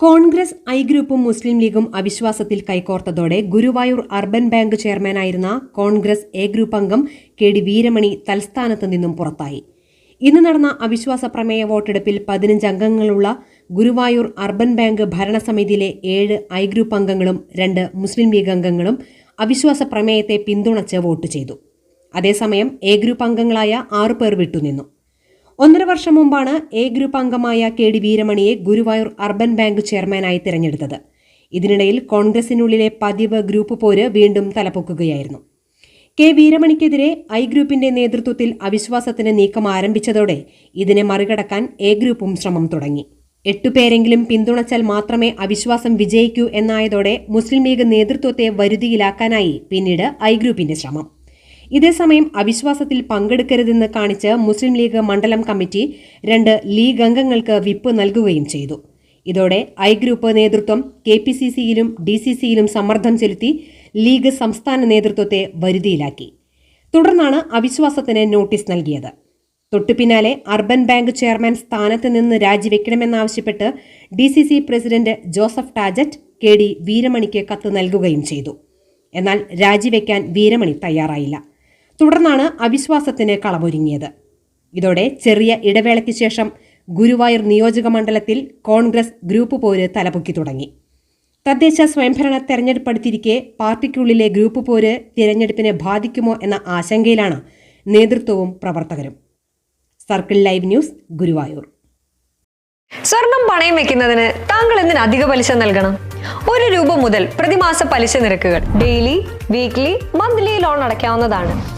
Congress I ഗ്രൂപ്പും മുസ്ലിം ലീഗും അവിശ്വാസത്തിൽ കൈകോർത്തതോടെ ഗുരുവായൂർ അർബൻ ബാങ്ക് ചെയർമാനായിരുന്ന കോൺഗ്രസ് എ ഗ്രൂപ്പ് അംഗം കെ ഡി വീരമണി തൽസ്ഥാനത്ത് നിന്നും പുറത്തായി. ഇന്ന് നടന്ന അവിശ്വാസ പ്രമേയ വോട്ടെടുപ്പിൽ പതിനഞ്ച് അംഗങ്ങളുള്ള ഗുരുവായൂർ അർബൻ ബാങ്ക് ഭരണസമിതിയിലെ ഏഴ് ഐ ഗ്രൂപ്പ് അംഗങ്ങളും രണ്ട് മുസ്ലിം ലീഗ് അംഗങ്ങളും അവിശ്വാസ പ്രമേയത്തെ പിന്തുണച്ച് വോട്ട് ചെയ്തു. അതേസമയം എ ഗ്രൂപ്പ് അംഗങ്ങളായ ആറു പേർ വിട്ടുനിന്നു. ഒന്നര വർഷം മുമ്പാണ് എ ഗ്രൂപ്പ് അംഗമായ കെ ഡി വീരമണിയെ ഗുരുവായൂർ അർബൻ ബാങ്ക് ചെയർമാനായി തിരഞ്ഞെടുത്തത്. ഇതിനിടയിൽ കോൺഗ്രസിനുള്ളിലെ പതിവ് ഗ്രൂപ്പ് പോര് വീണ്ടും തലപ്പൊക്കുകയായിരുന്നു കെ വീരമണിക്കെതിരെ ഐ ഗ്രൂപ്പിന്റെ നേതൃത്വത്തിൽ അവിശ്വാസത്തിന് നീക്കം ആരംഭിച്ചതോടെ ഇതിനെ മറികടക്കാൻ എ ഗ്രൂപ്പും ശ്രമം തുടങ്ങി. എട്ടുപേരെങ്കിലും പിന്തുണച്ചാൽ മാത്രമേ അവിശ്വാസം വിജയിക്കൂ എന്നായതോടെ മുസ്ലിം ലീഗ് നേതൃത്വത്തെ വരുതിയിലാക്കാനായി പിന്നീട് ഐ ഗ്രൂപ്പിന്റെ ശ്രമം. ഇതേസമയം അവിശ്വാസത്തിൽ പങ്കെടുക്കരുതെന്ന് കാണിച്ച് മുസ്ലിം ലീഗ് മണ്ഡലം കമ്മിറ്റി രണ്ട് ലീഗ് അംഗങ്ങൾക്ക് വിപ്പ് നൽകുകയും ചെയ്തു. ഇതോടെ ഐ ഗ്രൂപ്പ് നേതൃത്വം കെ പി സി സിയിലും ഡി സി സിയിലും സമ്മർദ്ദം ചെലുത്തി ലീഗ് സംസ്ഥാന നേതൃത്വത്തെ വരുതിയിലാക്കി. തുടർന്നാണ് അവിശ്വാസത്തിന് നോട്ടീസ് നൽകിയത്. തൊട്ടുപിന്നാലെ അർബൻ ബാങ്ക് ചെയർമാൻ സ്ഥാനത്ത് നിന്ന് രാജിവെക്കണമെന്നാവശ്യപ്പെട്ട് D C C president Joseph Tajet K D വീരമണിക്ക് കത്ത് നൽകുകയും ചെയ്തു. എന്നാൽ രാജിവെക്കാൻ വീരമണി തയ്യാറായില്ല. തുടർന്നാണ് അവിശ്വാസത്തിന് കളമൊരുങ്ങിയത്. ഇതോടെ ചെറിയ ഇടവേളയ്ക്ക് ശേഷം ഗുരുവായൂർ നിയോജക മണ്ഡലത്തിൽ കോൺഗ്രസ് ഗ്രൂപ്പ് പോര് തലപൊക്കി തുടങ്ങി. തദ്ദേശ സ്വയംഭരണ തെരഞ്ഞെടുപ്പെടുത്തിരിക്കെ പാർട്ടിക്കുള്ളിലെ ഗ്രൂപ്പ് പോര് തിരഞ്ഞെടുപ്പിനെ ബാധിക്കുമോ എന്ന ആശങ്കയിലാണ് നേതൃത്വവും പ്രവർത്തകരും. Circle live news Guruvayur. സ്വർണം പണയം വെക്കുന്നതിന് താങ്കൾ എന്തിന് അധിക പലിശ നൽകണം? ഒരു രൂപ മുതൽ പ്രതിമാസ പലിശ നിരക്കുകൾ ഡെയിലി വീക്ക്ലി മന്ത്ലി ലോൺ അടയ്ക്കാവുന്നതാണ്.